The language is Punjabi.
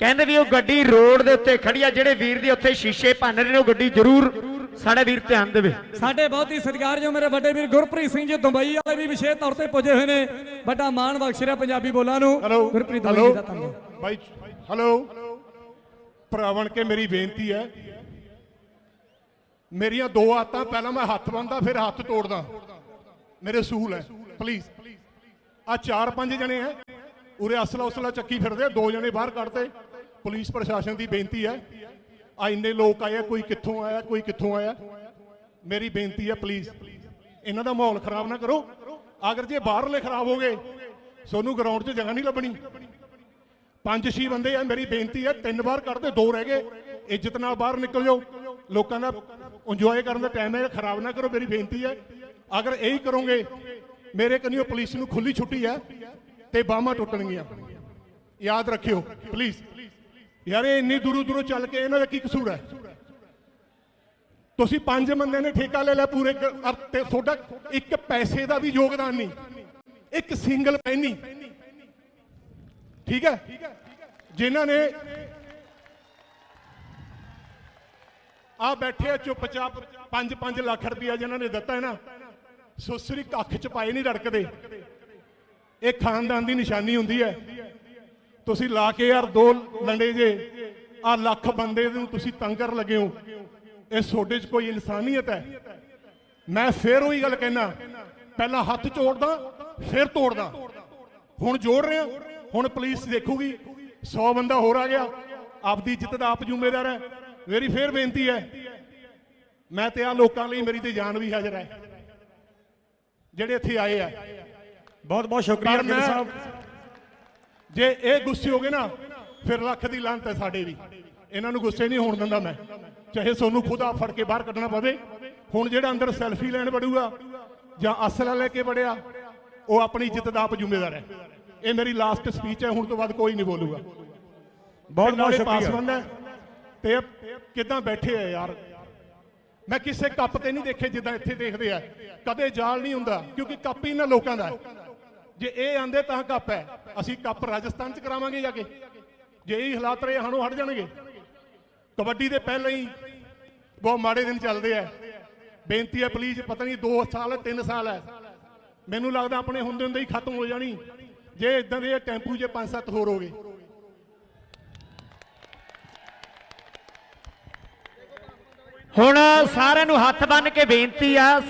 ਕਹਿੰਦੇ ਵੀ ਉਹ ਗੱਡੀ ਰੋਡ ਦੇ ਉੱਤੇ ਖੜੀ ਆ ਜਿਹੜੇ ਵੀਰ ਦੇ ਉੱਥੇ ਸ਼ੀਸ਼ੇ ਭੰਨ ਰਹੇ ਨੇ ਉਹ ਗੱਡੀ ਜ਼ਰੂਰ ਸਾਡੇ ਵੀਰ ਧਿਆਨ ਦੇਵੇ। ਸਾਡੇ ਬਹੁਤ ਹੀ ਸਤਿਕਾਰਯੋਗ ਮੇਰੇ ਵੱਡੇ ਵੀਰ ਗੁਰਪ੍ਰੀਤ ਸਿੰਘ ਜੀ ਦੁਬਈ ਵਾਲੇ ਵੀ ਵਿਸ਼ੇਸ਼ ਤੌਰ ਤੇ ਪੁੱਜੇ ਹੋਏ ਨੇ। ਵੱਡਾ ਮਾਣ ਬਖਸ਼ ਰਿਹਾ ਪੰਜਾਬੀ ਬੋਲਾਂ ਨੂੰ। ਗੁਰਪ੍ਰੀਤ ਦੁਬਈ ਹੈਲੋ ਜੀ ਦਾ ਧੰਨਵਾਦ। ਬਾਈ ਹੈਲੋ ਭਰਾਵਣ ਕੇ ਮੇਰੀ ਬੇਨਤੀ ਹੈ। ਮੇਰੀਆਂ ਦੋ ਆਤਾਂ ਪਹਿਲਾਂ ਮੈਂ ਹੱਥ ਬੰਨਦਾ ਫਿਰ ਹੱਥ ਤੋੜਦਾ। ਮੇਰੇ ਸੂਲ ਹੈ ਪਲੀਜ਼ ਆ ਚਾਰ ਪੰਜ ਜਣੇ ਹੈ। ਉਰੇ ਅਸਲਾ ਉਸਲਾ ਚੱਕੀ ਫਿਰਦੇ ਆ, ਦੋ ਜਣੇ ਬਾਹਰ ਕੱਢਦੇ ਪੁਲਿਸ ਪ੍ਰਸ਼ਾਸਨ ਦੀ ਬੇਨਤੀ ਹੈ, ਆ ਇੰਨੇ ਲੋਕ ਆਏ ਕੋਈ ਕਿੱਥੋਂ ਆਇਆ, ਕੋਈ ਕਿੱਥੋਂ ਆਇਆ? ਮੇਰੀ ਬੇਨਤੀ ਹੈ ਪਲੀਜ਼ ਇਹਨਾਂ ਦਾ ਮਾਹੌਲ ਖਰਾਬ ਨਾ ਕਰੋ। ਅਗਰ ਜੇ ਬਾਹਰਲੇ ਖਰਾਬ ਹੋ ਗਏ, ਸੋਨੂੰ ਗਰਾਊਂਡ 'ਚ ਜਗ੍ਹਾ ਨਹੀਂ ਲੱਭਣੀ। ਪੰਜ ਛੇ ਬੰਦੇ ਆ, ਮੇਰੀ ਬੇਨਤੀ ਹੈ, ਤਿੰਨ ਵਾਰ ਕੱਢਦੇ, ਦੋ ਰਹਿ ਗਏ। ਇੱਜ਼ਤ ਨਾਲ ਬਾਹਰ ਨਿਕਲ ਜਾਓ। ਲੋਕਾਂ ਦਾ ਇੰਜੋਏ ਕਰਨ ਦਾ ਟਾਈਮ ਹੈ ਖਰਾਬ ਨਾ ਕਰੋ, ਮੇਰੀ ਬੇਨਤੀ ਹੈ। ਅਗਰ ਇਹੀ ਕਰੋਗੇ, ਮੇਰੇ ਕਨੀਓ ਪੁਲਿਸ ਨੂੰ ਖੁੱਲੀ ਛੁੱਟੀ ਹੈ ਤੇ ਬਾਹਾਂ ਟੁੱਟਣਗੀਆਂ। ਯਾਦ ਰੱਖਿਓ ਪਲੀਜ਼ ਯਾਰ ਇਹ ਇੰਨੀ ਦੂਰੋਂ ਦੂਰੋਂ ਚੱਲ ਕੇ ਇਹਨਾਂ ਦਾ ਕੀ ਕਸੂਰ ਹੈ? ਤੁਸੀਂ ਪੰਜ ਬੰਦੇ ਨੇ ਠੇਕਾ ਲੈ ਲਿਆ ਪੂਰੇ ਤੇ ਤੁਹਾਡਾ ਇੱਕ ਪੈਸੇ ਦਾ ਵੀ ਯੋਗਦਾਨ ਨਹੀਂ, ਇੱਕ ਸਿੰਗਲ ਪੈਨੀ ਠੀਕ ਹੈ? ਜਿਨ੍ਹਾਂ ਨੇ ਆ ਬੈਠੇ ਆ ਚੁੱਪਚਾਪ 5-5 ਲੱਖ ਰੁਪਇਆ ਜਿਨ੍ਹਾਂ ਨੇ ਦਿੱਤਾ ਹੈ ਨਾ ਸੁਸਰੀ ਕੱਖ ਚ ਪਾਏ ਨਹੀਂ ਰੜਕਦੇ। ਇਹ ਖਾਨਦਾਨ ਦੀ ਨਿਸ਼ਾਨੀ ਹੁੰਦੀ ਹੈ। ਤੁਸੀਂ ਲਾ ਕੇ ਯਾਰ ਦੋ ਲੰਡੇ ਜੇ ਆ ਲੱਖ ਬੰਦੇ ਨੂੰ ਤੁਸੀਂ ਤੰਗ ਕਰਨ ਲੱਗੇ ਹੋ। ਇਹ ਤੁਹਾਡੇ 'ਚ ਕੋਈ ਇਨਸਾਨੀਅਤ ਹੈ? ਮੈਂ ਫੇਰ ਉਹੀ ਗੱਲ ਕਹਿਣਾ ਪਹਿਲਾਂ ਹੱਥ ਜੋੜਦਾ ਫਿਰ ਤੋੜਦਾ। ਹੁਣ ਜੋੜ ਰਿਹਾ ਹੁਣ ਪੁਲਿਸ ਦੇਖੂਗੀ 100 ਬੰਦਾ ਹੋਰ ਆ ਗਿਆ ਆਪਦੀ ਇੱਜ਼ਤ ਦਾ ਆਪ ਜ਼ਿੰਮੇਦਾਰ ਹੈ। ਮੇਰੀ ਫੇਰ ਬੇਨਤੀ ਹੈ ਮੈਂ ਤੇ ਆ ਲੋਕਾਂ ਲਈ ਮੇਰੀ ਤੇ ਜਾਨ ਵੀ ਹਾਜ਼ਰ ਹੈ। ਜਿਹੜੇ ਇੱਥੇ ਆਏ ਆ। ਬਹੁਤ ਬਹੁਤ ਸ਼ੁਕਰੀਆ ਸਾਹਿਬ। ਜੇ ਇਹ ਗੁੱਸੇ ਹੋ ਗਏ ਨਾ ਫਿਰ ਲੱਖ ਦੀ ਲਾਂਤ ਹੈ ਸਾਡੇ ਵੀ। ਇਹਨਾਂ ਨੂੰ ਗੁੱਸੇ ਨਹੀਂ ਹੋਣ ਦਿੰਦਾ ਮੈਂ। ਚਾਹੇ ਸੋਨੂੰ ਖੁਦ ਆ ਫੜ ਕੇ ਬਾਹਰ ਕੱਢਣਾ ਪਵੇ ਹੁਣ ਜਿਹੜਾ ਅੰਦਰ ਸੈਲਫੀ ਲੈਣ ਵੜੂਗਾ ਜਾਂ ਅਸਲਾ ਲੈ ਕੇ ਵੜਿਆ ਉਹ ਆਪਣੀ ਇੱਜ਼ਤ ਦਾ ਆਪ ਜ਼ਿੰਮੇਦਾਰ ਹੈ। ਇਹ ਮੇਰੀ ਲਾਸਟ ਸਪੀਚ ਹੈ ਹੁਣ ਤੋਂ ਬਾਅਦ ਕੋਈ ਨਹੀਂ ਬੋਲੂਗਾ। ਬਹੁਤ ਬਹੁਤ ਸ਼ੁਕਰੀਆ। ਤੇ ਕਿਦਾਂ ਬੈਠੇ ਆ ਯਾਰ? ਮੈਂ ਕਿਸੇ ਕੱਪ ਤੇ ਨਹੀਂ ਦੇਖੇ ਜਿੱਦਾਂ ਇੱਥੇ ਦੇਖਦੇ ਆ। ਕਦੇ ਜਾਲ ਨਹੀਂ ਹੁੰਦਾ ਕਿਉਂਕਿ ਕੱਪ ਹੀ ਇਹਨਾਂ ਲੋਕਾਂ ਦਾ ਹੈ। ਜੇ ਇਹ ਆਂਦੇ ਤਾਂ ਕੱਪ ਹੈ। ਅਸੀਂ ਕੱਪ ਰਾਜਸਥਾਨ ਚ ਕਰਾਵਾਂਗੇ ਜਾ ਕੇ। ਜੇ ਇਹ ਹਾਲਾਤ ਰਹੇ, ਹਣੋਂ ਹਟ ਜਾਣਗੇ। ਕਬੱਡੀ ਦੇ ਪਹਿਲਾਂ ਹੀ ਬਹੁਤ ਮਾੜੇ ਦਿਨ ਚੱਲਦੇ ਆ। ਬੇਨਤੀ ਹੈ ਪਲੀਜ਼ ਪਤਾ ਨਹੀਂ 2 ਸਾਲ ਹੈ 3 ਸਾਲ ਹੈ। ਮੈਨੂੰ ਲੱਗਦਾ ਆਪਣੇ ਹੁੰਦੇ ਹੁੰਦੇ ਹੀ ਖਤਮ ਹੋ ਜਾਣੀ। ਜੇ ਇਦਾਂ ਦੇ ਟੈਂਪੂ ਜੇ 5-7 ਹੋਰ ਹੋ ਗਏ। ਹੁਣ ਸਾਰਿਆਂ ਨੂੰ ਹੱਥ ਬੰਨ ਕੇ ਬੇਨਤੀ ਆ